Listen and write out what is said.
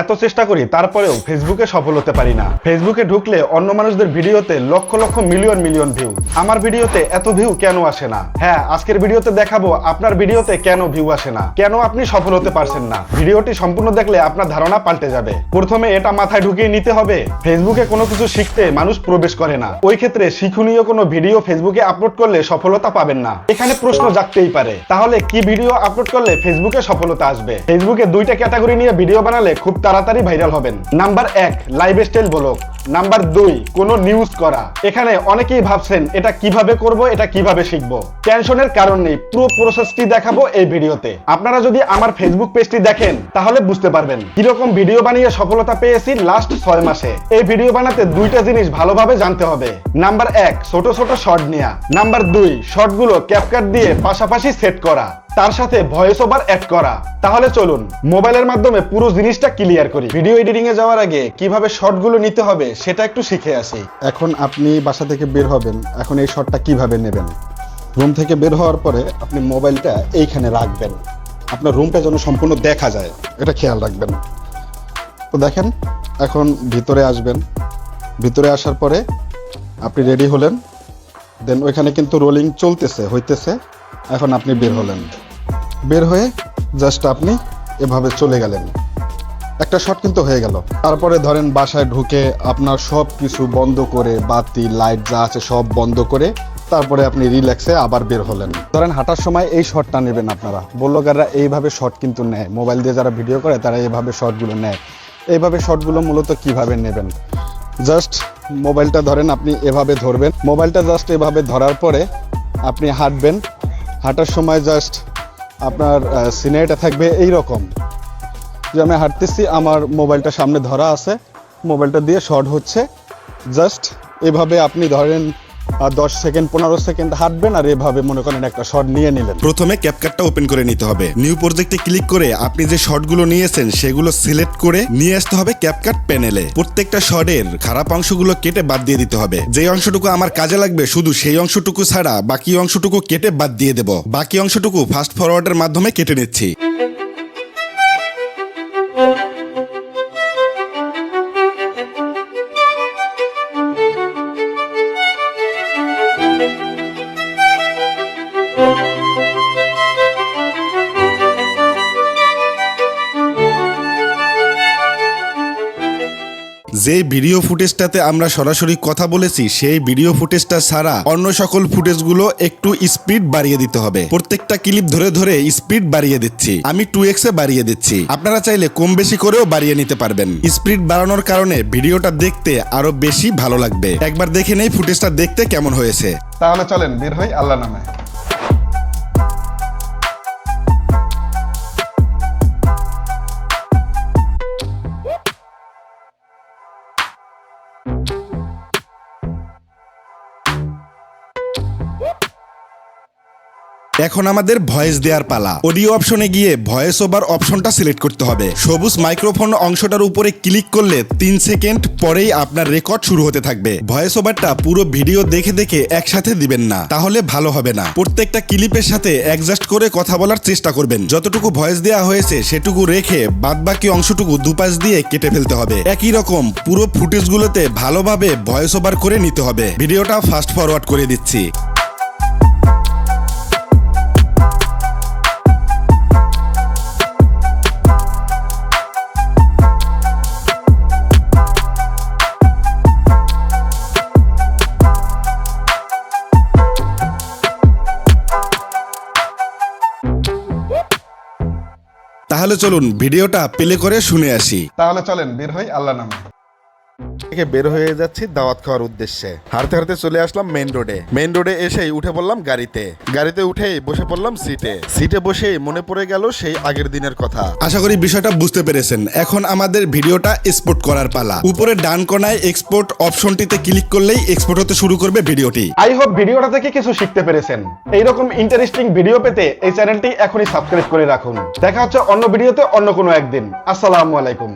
এত চেষ্টা করি, তারপরেও ফেসবুকে সফল হতে পারি না। ফেসবুকে ঢুকলে অন্য মানুষদের ভিডিওতে lakh lakh million million view আমার ভিডিওতে এত ভিউ কেন আসে না? হ্যাঁ আজকের ভিডিওতে দেখাবো আপনার ভিডিওতে কেন ভিউ আসে না। কেন আপনি সফল হতে পারছেন না? ভিডিওটি সম্পূর্ণ দেখলে আপনার ধারণা পাল্টে যাবে। প্রথমে এটা মাথায় ঢুকিয়ে নিতে হবে। ফেসবুকে কোনো কিছু শিখতে মানুষ প্রবেশ করে না। ওই ক্ষেত্রে শিক্ষণীয় কোনো ভিডিও ফেসবুকে আপলোড করলে সফলতা পাবেন না। এখানে প্রশ্ন জাগতেই পারে, তাহলে কি ভিডিও আপলোড করলে ফেসবুকে সফলতা আসবে? ফেসবুকে দুইটা ক্যাটাগরি নিয়ে ভিডিও বানালে খুব তাড়াতাড়ি ভাইরাল হবেন। নাম্বার এক লাইভ স্টাইল ব্লগ। নাম্বার দুই, কোনো নিউজ করা। এখানে অনেকেই ভাবছেন, এটা কীভাবে করব, এটা কীভাবে শিখব? টেনশনের কারণ নেই, পুরো প্রসেসটি দেখাবো এই ভিডিওতে। আপনারা যদি আমার ফেসবুক পেজটি দেখেন, তাহলে বুঝতে পারবেন কীরকম ভিডিও বানিয়ে সফলতা পেয়েছি লাস্ট ছয় মাসে। এই ভিডিও বানাতে দুইটা জিনিস ভালোভাবে জানতে হবে। নাম্বার এক, ছোট ছোট শর্ট নেওয়া নাম্বার দুই শর্টগুলো ক্যাপকাট দিয়ে পাশাপাশি সেট করা। তার সাথে ভয়েস ওভার অ্যাড করা। তাহলে চলুন, মোবাইলের মাধ্যমে পুরো জিনিসটা ক্লিয়ার করি। ভিডিও এডিটিং এ যাওয়ার আগে কীভাবে শর্টগুলো নিতে হবে সেটা একটু শিখে আসি। এখন আপনি বাসা থেকে বের হবেন, এখন এই শর্টটা কীভাবে নেবেন? রুম থেকে বের হওয়ার পরে আপনি মোবাইলটা এইখানে রাখবেন। আপনার রুমটা যেন সম্পূর্ণ দেখা যায়, এটা খেয়াল রাখবেন। তো দেখেন, এখন ভিতরে আসবেন। ভিতরে আসার পরে আপনি রেডি হলেন দেন ওইখানে কিন্তু রোলিং চলতেছে, হইতেছে। এখন আপনি বের হলেন। বের হয়ে জাস্ট আপনি এভাবে চলে গেলেন। একটা শট কিন্তু হয়ে গেল। তারপরে ধরেন বাসায় ঢুকে আপনার সব কিছু বন্ধ করে, বাতি, লাইট যা আছে সব বন্ধ করে তারপরে আপনি রিল্যাক্সে আবার বের হলেন। ধরেন হাঁটার সময় এই শটটা নেবেন আপনারা। বললোকাররা এইভাবে শট কিন্তু নেয়। মোবাইল দিয়ে যারা ভিডিও করে তারা এইভাবে শটগুলো নেয়। এইভাবে শটগুলো মূলত কীভাবে নেবেন? জাস্ট মোবাইলটা ধরেন আপনি এভাবে ধরবেন। মোবাইলটা জাস্ট এভাবে ধরার পরে আপনি হাঁটবেন। হাঁটার সময় জাস্ট আপনার সিনারিটা থাকবে এই রকম যে আমি হাঁটতেছি, আমার মোবাইলটা সামনে ধরা আছে। মোবাইলটা দিয়ে শর্ট হচ্ছে। জাস্ট এভাবে আপনি ধরেন দশ সেকেন্ড, পনেরো সেকেন্ড হাঁটবেন আর এভাবে মনে করেন একটা শর্ট নিয়ে নিলেন। প্রথমে ক্যাপকাটটা ওপেন করে নিতে হবে। নিউ প্রজেক্টে ক্লিক করে আপনি যে শটগুলো নিয়েছেন সেগুলো সিলেক্ট করে নিয়ে আসতে হবে ক্যাপকাট প্যানেলে। প্রত্যেকটা শটের খারাপ অংশগুলো কেটে বাদ দিয়ে দিতে হবে। যে অংশটুকু আমার কাজে লাগবে শুধু সেই অংশটুকু ছাড়া বাকি অংশটুকু কেটে বাদ দিয়ে দেব। বাকি অংশটুকু ফাস্ট ফরওয়ার্ডের মাধ্যমে কেটে নিচ্ছি। যে ভিডিও ফুটেজটাতে আমরা সরাসরি কথা বলেছি, সেই ভিডিও ফুটেজটা ছাড়া অন্য সকল ফুটেজগুলো একটু স্পিড বাড়িয়ে দিতে হবে। প্রত্যেকটা ক্লিপ ধরে ধরে স্পিড বাড়িয়ে দিচ্ছি। আমি টু এক্সে বাড়িয়ে দিচ্ছি। আপনারা চাইলে কম বেশি করেও বাড়িয়ে নিতে পারবেন। স্পিড বাড়ানোর কারণে ভিডিওটা দেখতে আরও বেশি ভালো লাগবে। একবার দেখে নেই ফুটেজটা দেখতে কেমন হয়েছে। তাহলে চলেন, বের হই আল্লাহ নামে। Thank you. এখন আমাদের ভয়েস দেওয়ার পালা। অডিও অপশনে গিয়ে ভয়েস ওভার অপশনটা সিলেক্ট করতে হবে। সবুজ মাইক্রোফোন অংশটার উপরে ক্লিক করলে তিন সেকেন্ড পরেই আপনার রেকর্ড শুরু হতে থাকবে। ভয়েস ওভারটা পুরো ভিডিও দেখে দেখে একসাথে দিবেন না। তাহলে ভালো হবে না। প্রত্যেকটা ক্লিপের সাথে অ্যাডজাস্ট করে কথা বলার চেষ্টা করবেন। যতটুকু ভয়েস দেওয়া হয়েছে, সেটুকু রেখে বাদবাকি অংশটুকু দুপাশ দিয়ে কেটে ফেলতে হবে। একই রকম পুরো ফুটেজগুলোতে ভালোভাবে ভয়েস ওভার করে নিতে হবে। ভিডিওটা ফাস্ট ফরওয়ার্ড করে দিচ্ছি। তাহলে চলুন ভিডিওটা প্লে করে শুনে আসি। তাহলে চলেন বের হই আল্লাহ নামে। থেকে বের হয়ে যাচ্ছি দাওয়াত খাওয়ার উদ্দেশ্যে। হাঁটতে হাঁটতে চলে আসলাম মেন রোডে মেন রোডে এসেই উঠে পড়লাম গাড়িতে। গাড়িতে উঠেই বসে পড়লাম সিটে সিটে বসেই মনে পড়ে গেল সেই আগের দিনের কথা। আশা করি বিষয়টা বুঝতে পেরেছেন। এখন আমাদের ভিডিওটা এক্সপোর্ট করার পালা। উপরে ডান কোনায় এক্সপোর্ট অপশনটিতে ক্লিক করলেই এক্সপোর্ট হতে শুরু করবে ভিডিওটি। আই হোপ ভিডিওটা থেকে কিছু শিখতে পেরেছেন। এইরকম ইন্টারেস্টিং ভিডিও পেতে এই চ্যানেলটি এখনই সাবস্ক্রাইব করে রাখুন। দেখা হচ্ছে অন্য ভিডিওতে অন্য কোনো একদিন। আসসালামু আলাইকুম।